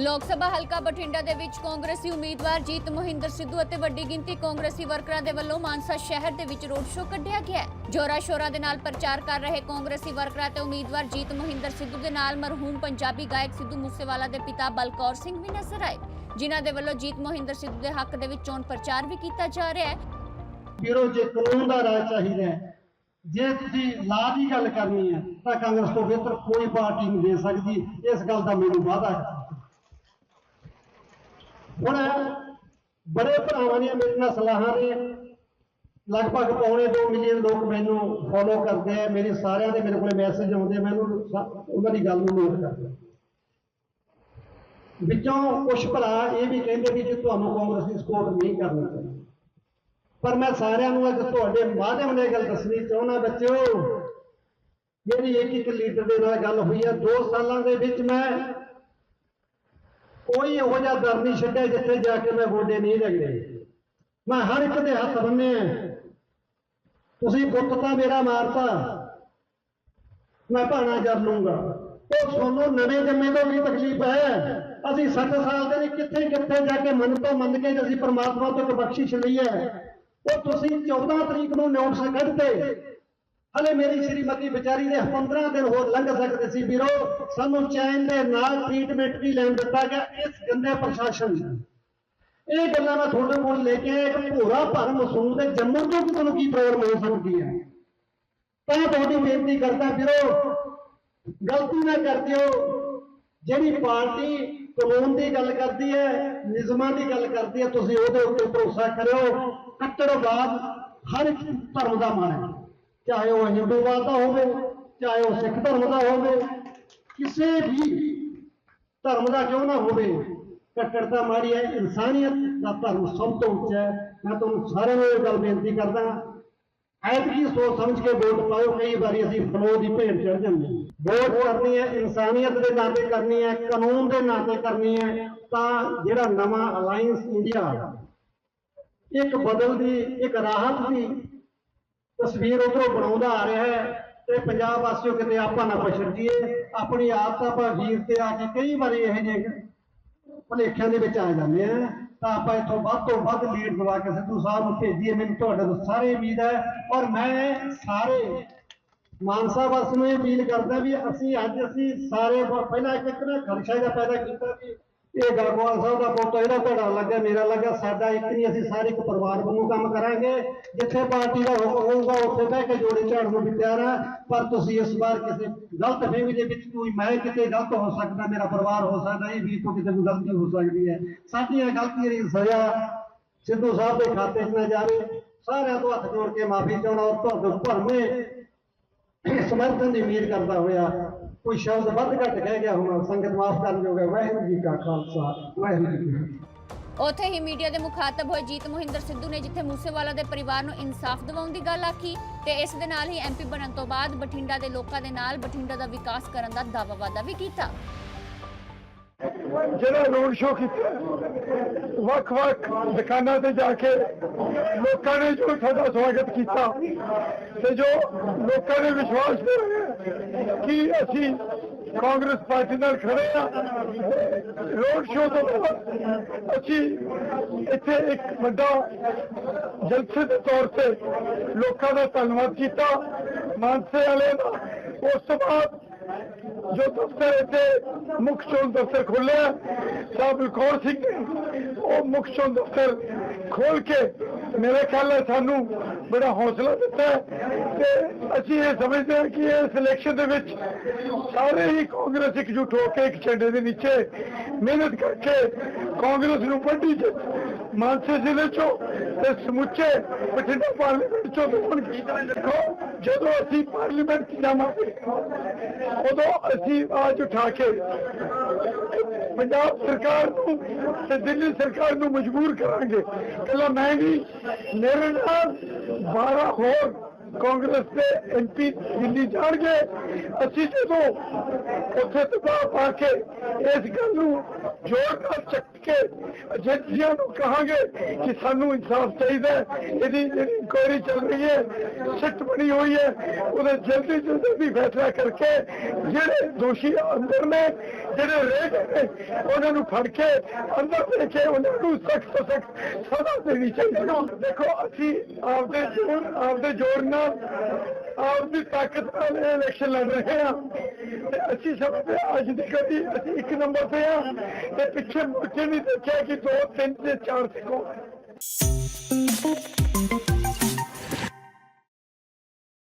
ਲੋਕ ਸਭਾ ਹਲਕਾ ਬਠਿੰਡਾ ਦੇ ਵਿੱਚ ਕਾਂਗਰਸੀ ਉਮੀਦਵਾਰ ਜੀਤ ਮੋਹਿੰਦਰ ਸਿੱਧੂ ਅਤੇ ਵੱਡੀ ਗਿਣਤੀ ਕਾਂਗਰਸੀ ਵਰਕਰਾਂ ਦੇ ਵੱਲੋਂ ਮਾਨਸਾ ਸ਼ਹਿਰ ਦੇ ਵਿੱਚ ਰੋਡ ਸ਼ੋਅ ਕੱਢਿਆ ਗਿਆ ਜੋਰਾ ਸ਼ੋਰਾ ਦੇ ਨਾਲ ਪ੍ਰਚਾਰ ਕਰ ਰਹੇ ਕਾਂਗਰਸੀ ਵਰਕਰਾਂ ਤੇ ਉਮੀਦਵਾਰ ਜੀਤ ਮੋਹਿੰਦਰ ਸਿੱਧੂ ਦੇ ਨਾਲ ਮਰਹੂਮ ਪੰਜਾਬੀ ਗਾਇਕ ਸਿੱਧੂ ਮੂਸੇਵਾਲਾ ਦੇ ਪਿਤਾ ਬਲਕੌਰ ਸਿੰਘ ਵੀ ਨਜ਼ਰ ਆਏ। ਜਿਨ੍ਹਾਂ ਦੇ ਵੱਲੋਂ ਜੀਤ ਮੋਹਿੰਦਰ ਸਿੱਧੂ ਦੇ ਹੱਕ ਦੇ ਵਿੱਚ ਚੋਣ ਪ੍ਰਚਾਰ ਵੀ ਕੀਤਾ ਜਾ ਰਿਹਾ ਹੈ। ਵੀਰੋ, ਜੇ ਕਾਨੂੰਨ ਦਾ ਰਾਜ ਚਾਹੀਦਾ ਜੇ ਤੁਸੀਂ ਲਾਅ ਦੀ ਗੱਲ ਕਰਨੀ ਹੈ, ਤਾਂ ਕਾਂਗਰਸ ਤੋਂ ਬਿਹਤਰ ਕੋਈ ਪਾਰਟੀ ਨਹੀਂ ਦੇ ਸਕਦੀ। ਇਸ ਗੱਲ ਦਾ ਮੈਨੂੰ ਵਾਅਦਾ ਹੈ। ਹੁਣ ਬੜੇ ਭਰਾਵਾਂ ਦੀਆਂ ਮੇਰੇ ਨਾਲ ਸਲਾਹਾਂ ਨੇ। ਲਗਭਗ ਪੌਣੇ 2 ਮਿਲੀਅਨ ਲੋਕ ਮੈਨੂੰ ਫੋਲੋ ਕਰਦੇ ਆ। ਮੇਰੇ ਸਾਰਿਆਂ ਦੇ ਮੇਰੇ ਕੋਲੇ ਮੈਸੇਜ ਆਉਂਦੇ ਆ, ਮੈਨੂੰ ਉਹਨਾਂ ਦੀ ਗੱਲ ਨੂੰ ਨੋਟ ਕਰਦਾ। ਵਿੱਚੋਂ ਕੁਝ ਭਰਾ ਇਹ ਵੀ ਕਹਿੰਦੇ ਵੀ ਜੇ ਤੁਹਾਨੂੰ ਕਾਂਗਰਸ ਦੀ ਸਪੋਰਟ ਨਹੀਂ ਕਰਨੀ ਚਾਹੀਦੀ ਪਰ ਮੈਂ ਸਾਰਿਆਂ ਨੂੰ ਅੱਜ ਤੁਹਾਡੇ ਮਾਧਿਅਮ ਨੇ ਗੱਲ ਦੱਸਣੀ ਚਾਹੁੰਦਾ ਬੱਚਿਓ। ਮੇਰੀ ਇੱਕ ਇੱਕ ਲੀਡਰ ਦੇ ਨਾਲ ਗੱਲ ਹੋਈ ਹੈ 2 ਸਾਲਾਂ ਦੇ ਵਿੱਚ ਮੈਂ ਕੋਈ ਇਹੋ ਜਿਹਾ ਦਰ ਨਹੀਂ ਛੱਡਿਆ ਜਿੱਥੇ ਜਾ ਕੇ ਮੈਂ ਗੋਡੇ ਨਹੀਂ ਰਗੜੇ ਮੈਂ ਹਰ ਇੱਕ ਦੇ ਹੱਥ ਬੰਨੇ ਤੁਸੀਂ ਪੁੱਤ ਤਾਂ ਮੇਰਾ ਮਾਰਤਾ। ਮੈਂ ਭਾਣਾ ਜਰ ਲੂੰਗਾ। ਉਹ ਤੁਹਾਨੂੰ ਨਵੇਂ ਜੰਮੇ ਤੋਂ ਵੀ ਤਕਲੀਫ ਹੈ। ਅਸੀਂ 60 ਸਾਲ ਦੇ ਨੇ ਕਿੱਥੇ ਕਿੱਥੇ ਜਾ ਕੇ ਮਨ ਤੋਂ ਮੰਨ ਕੇ ਅਸੀਂ ਪਰਮਾਤਮਾ ਤੋਂ ਇੱਕ ਬਖਸ਼ਿਸ਼ ਲਈ ਹੈ। ਉਹ ਤੁਸੀਂ 14 ਤਰੀਕ ਨੂੰ ਨੋਟਿਸ ਕੱਢਦੇ ਹਲੇ ਮੇਰੀ ਸ਼੍ਰੀਮਤੀ ਵਿਚਾਰੀ ਦੇ 15 ਦਿਨ ਹੋਰ ਲੰਘ ਸਕਦੇ ਸੀ ਵੀਰੋ। ਸਾਨੂੰ ਚੈਨ ਦੇ ਨਾਲ ਟ੍ਰੀਟਮੈਂਟ ਵੀ ਲੈਣ ਦਿੱਤਾ ਗਿਆ, ਇਸ ਗੰਦੇ ਪ੍ਰਸ਼ਾਸਨ ਨੇ। ਇਹ ਗੱਲਾਂ ਮੈਂ ਤੁਹਾਡੇ ਕੋਲ ਲੈ ਕੇ ਆਇਆ, ਇੱਕ ਭੋਰਾ ਭਰਮ ਸੂਰ ਦੇ ਜੰਮਣ ਤੋਂ ਕਿ ਤੁਹਾਨੂੰ ਕੀ ਪ੍ਰੋਬਲਮ ਹੋ ਸਕਦੀ ਹੈ? ਤਾਂ ਤੁਹਾਡੀ ਬੇਨਤੀ ਕਰਦਾ ਵੀਰੋ, ਗਲਤੀ ਨਾ ਕਰ ਦਿਓ। ਜਿਹੜੀ ਪਾਰਟੀ ਕਾਨੂੰਨ ਦੀ ਗੱਲ ਕਰਦੀ ਹੈ, ਨਿਯਮਾਂ ਦੀ ਗੱਲ ਕਰਦੀ ਹੈ, ਤੁਸੀਂ ਉਹਦੇ ਉੱਤੇ ਭਰੋਸਾ ਕਰਿਓ। ਕੱਟੜਵਾਦ ਹਰ ਇੱਕ ਧਰਮ ਦਾ ਮਨ ਹੈ। ਚਾਹੇ ਉਹ ਹਿੰਦੂਵਾਦ ਦਾ ਹੋਵੇ, ਚਾਹੇ ਉਹ ਸਿੱਖ ਧਰਮ ਦਾ ਹੋਵੇ, ਕਿਸੇ ਵੀ ਧਰਮ ਦਾ ਕਿਉਂ ਨਾ ਹੋਵੇ, ਕੱਟੜਤਾ ਮਾੜੀ ਹੈ, ਇਨਸਾਨੀਅਤ ਦਾ ਧਰਮ ਸਭ ਤੋਂ ਉੱਚਾ ਹੈ ਮੈਂ ਤੁਹਾਨੂੰ ਸਾਰਿਆਂ ਨੂੰ ਇਹ ਗੱਲ ਬੇਨਤੀ ਕਰਦਾ ਐਤਕੀ ਸੋਚ ਸਮਝ ਕੇ ਵੋਟ ਪਾਓ, ਕਈ ਵਾਰੀ ਅਸੀਂ ਫਲੋ ਦੀ ਭੇਟ ਚੜ ਜਾਂਦੇ ਹਾਂ। ਵੋਟ ਕਰਨੀ ਹੈ, ਇਨਸਾਨੀਅਤ ਦੇ ਨਾਤੇ ਕਰਨੀ ਹੈ, ਕਾਨੂੰਨ ਦੇ ਨਾਤੇ ਕਰਨੀ ਹੈ, ਤਾਂ ਜਿਹੜਾ ਨਵਾਂ ਅਲਾਈਅੰਸ ਇੰਡੀਆ, ਇੱਕ ਬਦਲ ਦੀ ਇੱਕ ਰਾਹਤ ਦੀ ਤਸਵੀਰ ਉਧਰੋਂ ਬਣਾਉਂਦਾ ਆ ਰਿਹਾ ਹੈ ਤੇ ਪੰਜਾਬ ਵਾਸੀਓ ਕਿਤੇ ਆਪਾਂ ਨਾ ਪਛੜ ਜੀਏ, ਆਪਣੀ ਆਦਤ ਆਪਾਂ ਵੀਰ ਤੇ ਆ ਕੇ ਕਈ ਵਾਰੀ ਇਹ ਜਿਹੇ ਭੁਲੇਖਿਆਂ ਦੇ ਵਿੱਚ ਆ ਜਾਂਦੇ ਆ। ਤਾਂ ਆਪਾਂ ਇੱਥੋਂ ਵੱਧ ਤੋਂ ਵੱਧ ਲੀਡ ਦਵਾ ਕੇ ਸਿੱਧੂ ਸਾਹਿਬ ਨੂੰ ਭੇਜੀਏ, ਮੈਨੂੰ ਤੁਹਾਡੇ ਤੋਂ ਸਾਰੇ ਉਮੀਦ ਹੈ। ਔਰ ਮੈਂ ਸਾਰੇ ਮਾਨਸਾ ਵਾਸੀਆਂ ਨੂੰ ਇਹ ਅਪੀਲ ਕਰਦਾ ਵੀ ਅਸੀਂ ਅੱਜ ਅਸੀਂ ਸਾਰੇ ਪਹਿਲਾਂ ਇੱਕ ਨਾ ਖਰਚਾ ਜਿਹਾ ਪੈਦਾ ਕੀਤਾ ਵੀ ਇਹ ਗਾਗਵਾਲ ਸਾਹਿਬ ਦਾ ਪੁੱਤ, ਇਹਦਾ ਤੁਹਾਡਾ ਲੱਗਾ ਮੇਰਾ ਲੱਗਾ ਸਾਡਾ ਇੱਕ ਨਹੀਂ, ਅਸੀਂ ਸਾਰੇ ਇੱਕ ਪਰਿਵਾਰ ਵਾਂਗੂ ਕੰਮ ਕਰਾਂਗੇ। ਜਿੱਥੇ ਪਾਰਟੀ ਦਾ ਹੁਕਮ ਹੋਊਗਾ, ਉੱਥੇ ਬਹਿ ਕੇ ਜੋੜੇ ਝਾੜਨ ਨੂੰ ਵੀ ਤਿਆਰ ਹਾਂ ਪਰ ਤੁਸੀਂ ਇਸ ਵਾਰ ਕਿਸੇ ਗਲਤ ਫਹਿਮੀ ਦੇ ਵਿੱਚ ਕੋਈ, ਮੈਂ ਕਿਤੇ ਗਲਤ ਹੋ ਸਕਦਾ, ਮੇਰਾ ਪਰਿਵਾਰ ਹੋ ਸਕਦਾ, ਇਹ ਵੀ ਤੋਂ ਕਿਤੇ ਕੋਈ ਗਲਤੀ ਹੋ ਸਕਦੀ ਹੈ। ਸਾਡੀਆਂ ਗਲਤੀਆਂ ਦੀ ਸਜ਼ਾ ਸਿੱਧੂ ਸਾਹਿਬ ਦੇ ਖਾਤੇ 'ਚ ਨਾ ਜਾਵੇ। ਸਾਰਿਆਂ ਤੋਂ ਹੱਥ ਜੋੜ ਕੇ ਮਾਫੀ ਚਾਹਣਾ ਔਰ ਤੁਹਾਨੂੰ ਭਰਮੇ ਸਮਰਥਨ ਦੀ ਉਮੀਦ ਕਰਦਾ ਹੋਇਆ ਕੋਈ ਸ਼ਬਦ ਵੱਧ ਘੱਟ ਕਹਿ ਗਿਆ ਹੋਣਾ ਸੰਗਤ ਮਾਫ ਕਰਨ ਜੋਗਾ ਵਾਹਿਗੁਰੂ ਜੀ ਕਾ ਖਾਲਸਾ ਵਾਹਿਗੁਰੂ ਜੀ ਕੀ ਫਤਿਹ। ਉੱਥੇ ਹੀ ਮੀਡੀਆ ਦੇ ਮੁਖਾਤਬ ਹੋਏ ਜੀਤ ਮੋਹਿੰਦਰ ਸਿੱਧੂ ਨੇ ਜਿੱਥੇ ਮੂਸੇਵਾਲਾ ਦੇ ਪਰਿਵਾਰ ਨੂੰ ਇਨਸਾਫ ਦਿਵਾਉਣ ਦੀ ਗੱਲ ਆਖੀ ਤੇ ਇਸ ਦੇ ਨਾਲ ਹੀ ਐਮਪੀ ਬਣਨ ਤੋਂ ਬਾਅਦ ਬਠਿੰਡਾ ਦੇ ਲੋਕਾਂ ਦੇ ਨਾਲ ਬਠਿੰਡਾ ਦਾ ਵਿਕਾਸ ਕਰਨ ਦਾ ਦਾਅਵਾ ਵਾਅਦਾ ਵੀ ਕੀਤਾ। ਜਿਹੜਾ ਰੋਡ ਸ਼ੋਅ ਕੀਤਾ ਵੱਖ-ਵੱਖ ਦੁਕਾਨਾਂ ਤੇ ਜਾ ਕੇ ਲੋਕਾਂ ਨੇ ਜੋ ਸਾਡਾ ਸਵਾਗਤ ਕੀਤਾ ਤੇ ਜੋ ਲੋਕਾਂ ਨੇ ਵਿਸ਼ਵਾਸ ਦਿਵਾਇਆ ਕਿ ਅਸੀਂ ਕਾਂਗਰਸ ਪਾਰਟੀ ਨਾਲ ਖੜੇ ਹਾਂ ਰੋਡ ਸ਼ੋਅ ਤੋਂ ਬਾਅਦ ਅਸੀਂ ਇੱਥੇ ਇੱਕ ਵੱਡਾ ਜਲਸੇ ਦੇ ਤੌਰ ਤੇ ਲੋਕਾਂ ਦਾ ਧੰਨਵਾਦ ਕੀਤਾ, ਮਾਨਸੇ ਵਾਲੇ ਦਾ। ਉਸ ਤੋਂ ਬਾਅਦ ਜੋ ਦਫ਼ਤਰ ਇੱਥੇ ਮੁੱਖ ਚੋਣ ਦਫ਼ਤਰ ਖੋਲ੍ਹਿਆ ਸਾਹਿਬ ਬਲਕੌਰ ਸਿੰਘ ਨੇ ਉਹ ਮੁੱਖ ਚੋਣ ਦਫ਼ਤਰ ਖੋਲ ਕੇ ਮੇਰੇ ਖਿਆਲ ਨਾਲ ਸਾਨੂੰ ਬੜਾ ਹੌਸਲਾ ਦਿੱਤਾ ਹੈ ਤੇ ਅਸੀਂ ਇਹ ਸਮਝਦੇ ਹਾਂ ਕਿ ਇਸ ਇਲੈਕਸ਼ਨ ਦੇ ਵਿੱਚ ਸਾਰੇ ਹੀ ਕਾਂਗਰਸ ਇਕਜੁੱਟ ਹੋ ਕੇ ਇੱਕ ਝੰਡੇ ਦੇ ਨੀਚੇ ਮਿਹਨਤ ਕਰਕੇ ਕਾਂਗਰਸ ਨੂੰ ਵੱਡੀ ਜਿੱਤ ਮਾਨਸੇ ਜ਼ਿਲ੍ਹੇ ਚੋਂ ਤੇ ਸਮੁੱਚੇ ਬਠਿੰਡਾ ਪਾਰਲੀਮੈਂਟ ਚੋਂ ਦਵਾਉਣ ਦੇਖੋ, ਜਦੋਂ ਅਸੀਂ ਪਾਰਲੀਮੈਂਟ 'ਚ ਜਾਵਾਂਗੇ, ਉਦੋਂ ਅਸੀਂ ਆਜ ਉਠਾ ਕੇ ਪੰਜਾਬ ਸਰਕਾਰ ਨੂੰ ਤੇ ਦਿੱਲੀ ਸਰਕਾਰ ਨੂੰ ਮਜਬੂਰ ਕਰਾਂਗੇ। ਕੱਲਾ ਮੈਂ ਨਹੀਂ ਮੇਰੇ ਨਾਲ 12 ਹੋਰ ਕਾਂਗਰਸ ਦੇ ਐਮਪੀ ਦਿੱਲੀ ਜਾਣਗੇ, ਅਸੀਂ ਜਦੋਂ ਉੱਥੇ ਦਬਾਅ ਪਾ ਕੇ ਇਸ ਗੱਲ ਨੂੰ ਜ਼ੋਰ ਨਾਲ ਚੱਕ ਕੇ ਏਜੰਸੀਆਂ ਨੂੰ ਕਹਾਂਗੇ ਕਿ ਸਾਨੂੰ ਇਨਸਾਫ ਚਾਹੀਦਾ ਹੈ। ਇਹਦੀ ਜਿਹੜੀ ਇਨਕੁਆਇਰੀ ਚੱਲ ਰਹੀ ਹੈ, ਸਿੱਟ ਬਣੀ ਹੋਈ ਹੈ, ਉਹਦੇ ਜਲਦੀ ਤੋਂ ਜਲਦੀ ਫੈਸਲਾ ਕਰਕੇ ਜਿਹੜੇ ਦੋਸ਼ੀ ਅੰਦਰ ਨੇ, ਜਿਹੜੇ ਰਹਿ ਗਏ ਨੇ, ਉਹਨਾਂ ਨੂੰ ਫੜ ਕੇ ਅੰਦਰ ਦੇ ਕੇ ਉਹਨਾਂ ਨੂੰ ਸਖਤ ਤੋਂ ਸਖਤ ਸਜ਼ਾ ਦੇਣੀ ਚਾਹੀਦੀ ਹੈ ਦੇਖੋ, ਅਸੀਂ ਆਪਦੇ ਜੋਰ ਆਪਦੇ ਜੋਰ ਨਾਲ ਆਪਦੀ ਤਾਕਤ ਨਾਲ ਇਲੈਕਸ਼ਨ ਲੜ ਰਹੇ ਹਾਂ। ਤੇ ਅਸੀਂ ਸਮਝਦੇ ਹਾਂ ਅੱਜ ਦੀ ਕਦੀ ਅਸੀਂ ਇੱਕ ਨੰਬਰ ਤੇ ਆ ਤੇ ਪਿੱਛੇ ਮੁੜ ਕੇ ਨਹੀਂ ਦੇਖਿਆ ਕਿ ਦੋ, ਤਿੰਨ ਤੇ ਚਾਰ ਸਿੱਖੋ